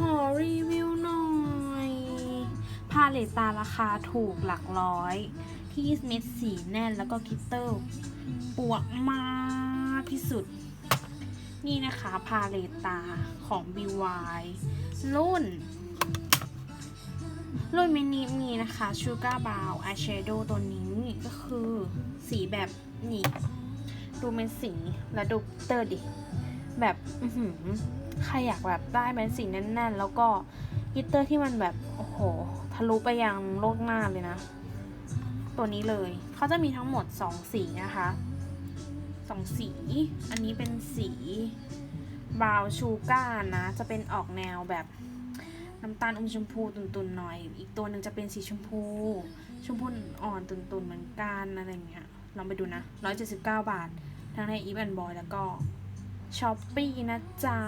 ขอรีวิวหน่อย พาเลตตาราคาถูกหลักร้อย ที่เม็ดสีแน่นแล้วก็กลิตเตอร์ปวกมากที่สุด นี่นะคะพาเลตตาของ BY รุ่น รุ่นมินิมีนะคะ Sugar Brown Eyeshadow ตัวนี้ก็คือสีแบบนี่ ดูเป็นสีและดูเตอร์ดิ แบบใครอยากแบบได้เป็นสีแน่นๆ แล้วก็กิตเตอร์ที่มันแบบ โอ้โห ทะลุไปยังโลกหน้าเลยนะ ตัวนี้เลย เขาจะมีทั้งหมด 2 สีนะคะสองสี อันนี้เป็นสีบราวชูการ์นะ จะเป็นออกแนวแบบน้ำตาลอมชมพูตุนๆหน่อย อีกตัวหนึ่งจะเป็นสีชมพู ชมพูอ่อนตุนๆเหมือนกันอะไรอย่างเงี้ยลองไปดูนะ 179 บาท ทั้งในอีฟแอนบอยแล้วก็ ช้อปปี้นะจ๊ะ